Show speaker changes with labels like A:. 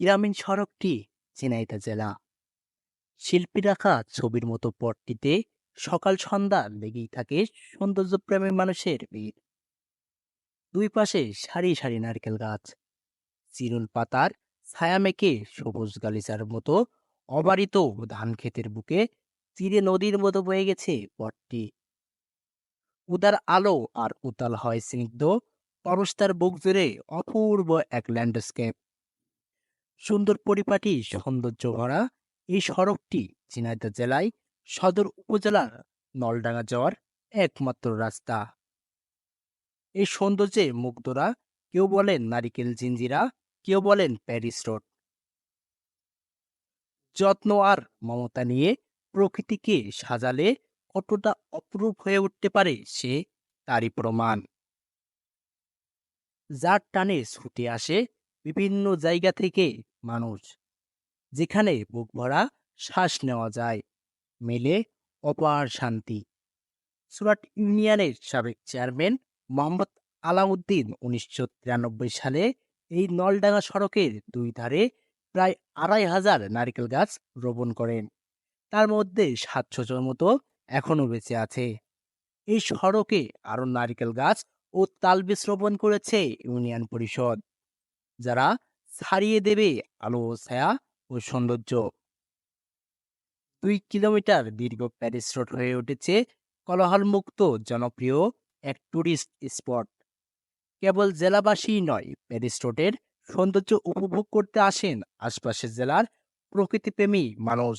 A: গ্রামীণ সড়কটি ঝিনাইদহ জেলা। শিল্পী রাখা ছবির মতো পটটিতে সকাল, সন্ধ্যা লেগেই থাকে সৌন্দর্যপ্রেমী মানুষের ভিড়। দুই পাশে সারি সারি নারকেল গাছ। চিরুল পাতার ছায়া মেঘে সবুজ গালিচার মতো অবারিত ধান ক্ষেতের বুকে চিরে নদীর মতো বয়ে গেছে পটটি উদার আলো আর উতাল হয় স্নিগ্ধ পরস্তার বুক জুড়ে অপূর্ব এক ল্যান্ডস্কেপ। সুন্দর পরিপাটি সৌন্দর্য ভরা এই সড়কটি ঝিনাইদহ জেলায় সদর উপজেলার নলডাঙ্গা যাওয়ার একমাত্র রাস্তা। এই সৌন্দর্যে মুগ্ধরা কেউ বলেন নারিকেল জিঞ্জিরা কেউ বলেন প্যারিস রোড। যত্ন আর মমতা নিয়ে প্রকৃতিকে সাজালে কতটা অপরূপ হয়ে উঠতে পারে সে তারই প্রমাণ। যার টানে ছুটে আসে বিভিন্ন জায়গা থেকে মানুষ, যেখানে বুক ভরা শ্বাস নেওয়া যায়। মেলে অপার শান্তি। সুরাট ইউনিয়নের সাবেক চেয়ারম্যান মোহাম্মদ আলাউদ্দিন উনিশশো তিরানব্বই সালে এই নলডাঙ্গা সড়কের দুই ধারে প্রায় আড়াই হাজার নারকেল গাছ রোপণ করেন। তার মধ্যে সাতশো সাতশোর মতো এখনও বেঁচে আছে। এই সড়কে আরও নারকেল গাছ ও তালবীজ রোপণ করেছে ইউনিয়ন পরিষদ। যারা ছাড়িয়ে দেবে আলো, ছায়া ও সৌন্দর্য। দুই কিলোমিটার দীর্ঘ প্যারিস রোড হয়ে উঠেছে কোলাহলমুক্ত জনপ্রিয় এক টুরিস্ট স্পট। কেবল জেলাবাসী নয়, প্যারিস রোডের সৌন্দর্য উপভোগ করতে আসেন আশপাশের জেলার প্রকৃতিপ্রেমী মানুষ।